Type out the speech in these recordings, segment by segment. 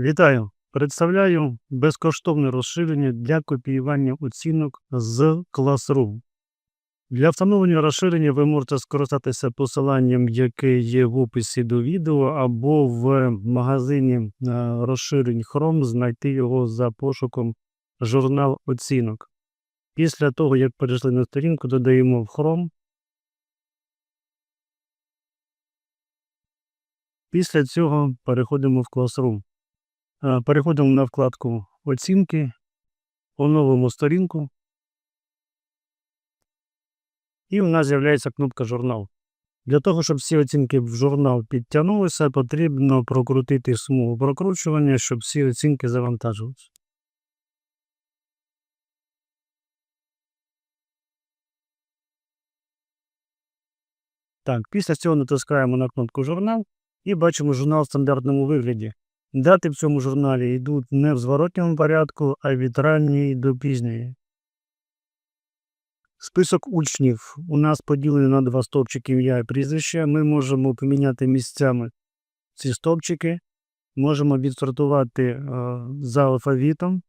Вітаю! Представляю безкоштовне розширення для копіювання оцінок з Classroom. Для встановлення розширення ви можете скористатися посиланням, яке є в описі до відео, або в магазині е, розширень Chrome знайти його за пошуком журнал оцінок. Після того, як перейшли на сторінку, додаємо в Chrome. Після цього переходимо в Classroom. Е, Переходимо на вкладку Оцінки, оновимо сторінку. І у нас з'являється кнопка Журнал. Для того, щоб всі оцінки в журнал підтягнулися, потрібно прокрутити смугу прокручування, щоб всі оцінки завантажилися. Так, після цього натискаємо на кнопку Журнал і бачимо журнал в стандартному вигляді. Дати в цьому журналі йдуть не в зворотньому порядку, а від ранньої до пізньої. Список учнів у нас поділений на два стовпчики ім'я і прізвище. Ми можемо поміняти місцями ці стовпчики, можемо відсортувати е, за алфавітом.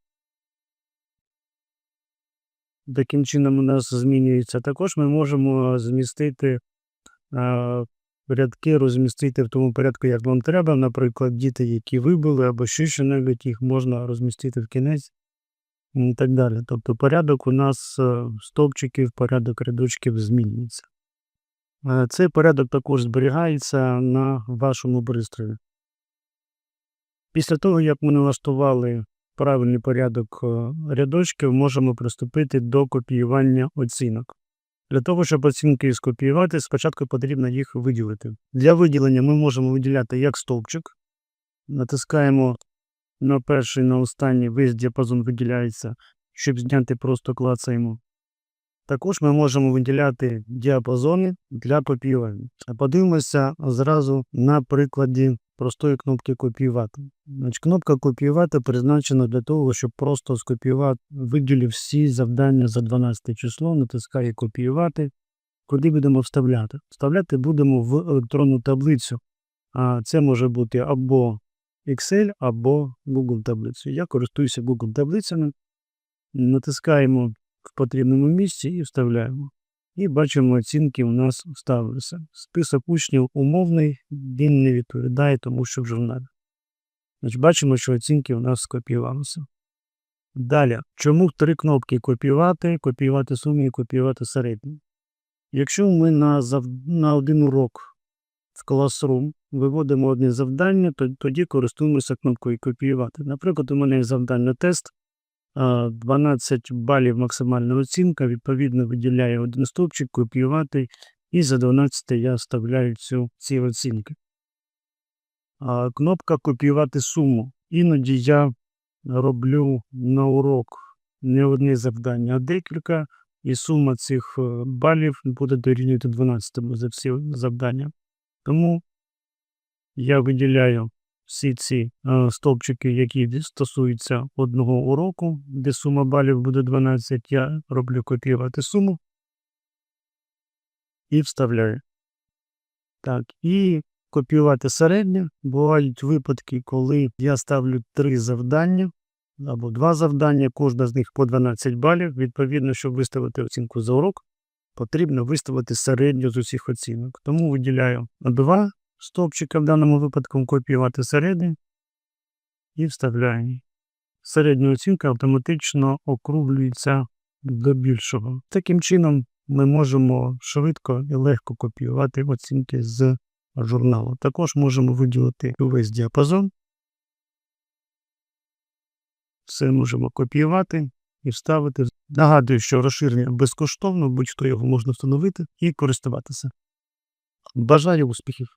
Таким чином у нас змінюється. Також ми можемо змістити е, рядки, розмістити в тому порядку, як вам треба. Наприклад, діти, які вибили, або ще що-небудь, їх можна розмістити в кінець і так далі. Тобто порядок у нас е, стовпчиків, порядок рядочків змінюється. Е, Цей порядок також зберігається на вашому пристрої. Після того, як ми налаштували правильний порядок е, рядочків, можемо приступити до копіювання оцінок. Для того, щоб оцінки скопіювати, спочатку потрібно їх виділити. Для виділення ми можемо виділяти як стовпчик. Натискаємо на перший, на останній, весь діапазон виділяється, щоб зняти, просто клацаємо. Також ми можемо виділяти діапазони для копіювання. Подивимося зразу на прикладі простої кнопки копіювати. Значить, кнопка копіювати призначена для того, щоб просто скопіювати, виділив всі завдання за 12 число, натискає копіювати. Куди будемо вставляти? Вставляти будемо в електронну таблицю. А це може бути або Excel, або Google таблицю. Я користуюся Google таблицями. Натискаємо в потрібному місці і вставляємо. І бачимо, оцінки у нас вставилися. Список учнів умовний, він не відповідає тому, що в журналі. Значить, бачимо, що оцінки у нас скопіювалися. Далі, чому три кнопки копіювати, копіювати суми і копіювати середню? Якщо ми на, зав... на один урок в Classroom виводимо одне завдання, то тоді користуємося кнопкою копіювати. Наприклад, у мене є завдання тест. А, 12 балів максимальна оцінка, відповідно виділяю один стовпчик, копіювати, і за 12 я вставляю цю, ці оцінки. Кнопка копіювати суму. Іноді я роблю на урок не одне завдання, а декілька, і сума цих е, балів буде дорівнювати 12 за всі завдання. Тому я виділяю всі ці е, стовпчики, які стосуються одного уроку, де сума балів буде 12, я роблю копіювати суму і вставляю. Так, і копіювати середнє. Бувають випадки, коли я ставлю три завдання або два завдання, кожне з них по 12 балів. Відповідно, щоб виставити оцінку за урок, потрібно виставити середню з усіх оцінок. Тому виділяю два стовпчика, в даному випадку копіювати середнє і вставляю. Середня оцінка автоматично округлюється до більшого. Таким чином ми можемо швидко і легко копіювати оцінки з журналу. Також можемо виділити увесь діапазон. Все можемо копіювати і вставити. Нагадую, що розширення безкоштовно, будь-хто його можна встановити і користуватися. Бажаю успіхів!